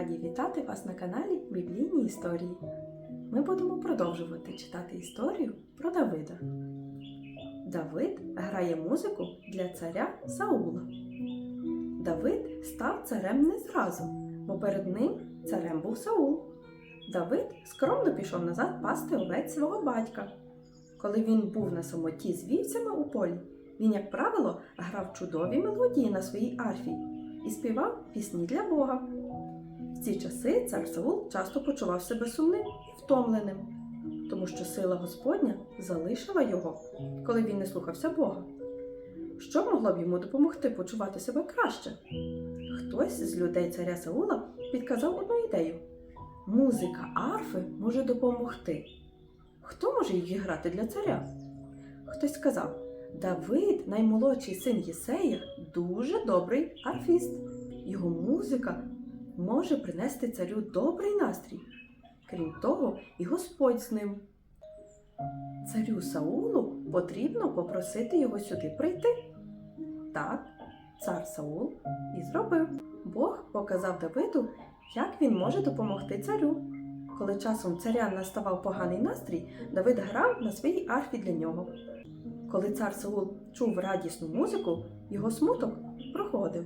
раді вітати вас на каналі Біблійні історії. Ми будемо продовжувати читати історію про Давида. Давид грає музику для царя Саула. Давид став царем не зразу, бо перед ним царем був Саул. Давид скромно пішов назад пасти овець свого батька. Коли він був на самоті з вівцями у полі, він, як правило, грав чудові мелодії на своїй арфі і співав пісні для Бога. В ці часи цар Саул часто почував себе сумним і втомленим, тому що сила Господня залишила його, коли він не слухався Бога. Що могло б йому допомогти почувати себе краще? Хтось з людей царя Саула підказав одну ідею: музика арфи може допомогти. Хто може її грати для царя? Хтось сказав: Давид, наймолодший син Єсея, дуже добрий арфіст. Його музика може принести царю добрий настрій. Крім того, і Господь з ним. Царю Саулу потрібно попросити його сюди прийти. Так, цар Саул і зробив. Бог показав Давиду, як він може допомогти царю. Коли часом царя наставав поганий настрій, Давид грав на своїй арфі для нього. Коли цар Саул чув радісну музику, його смуток проходив.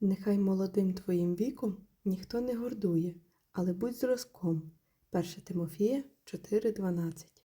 Нехай молодим твоїм віком ніхто не гордує, але будь зразком. 1 Тимофія 4.12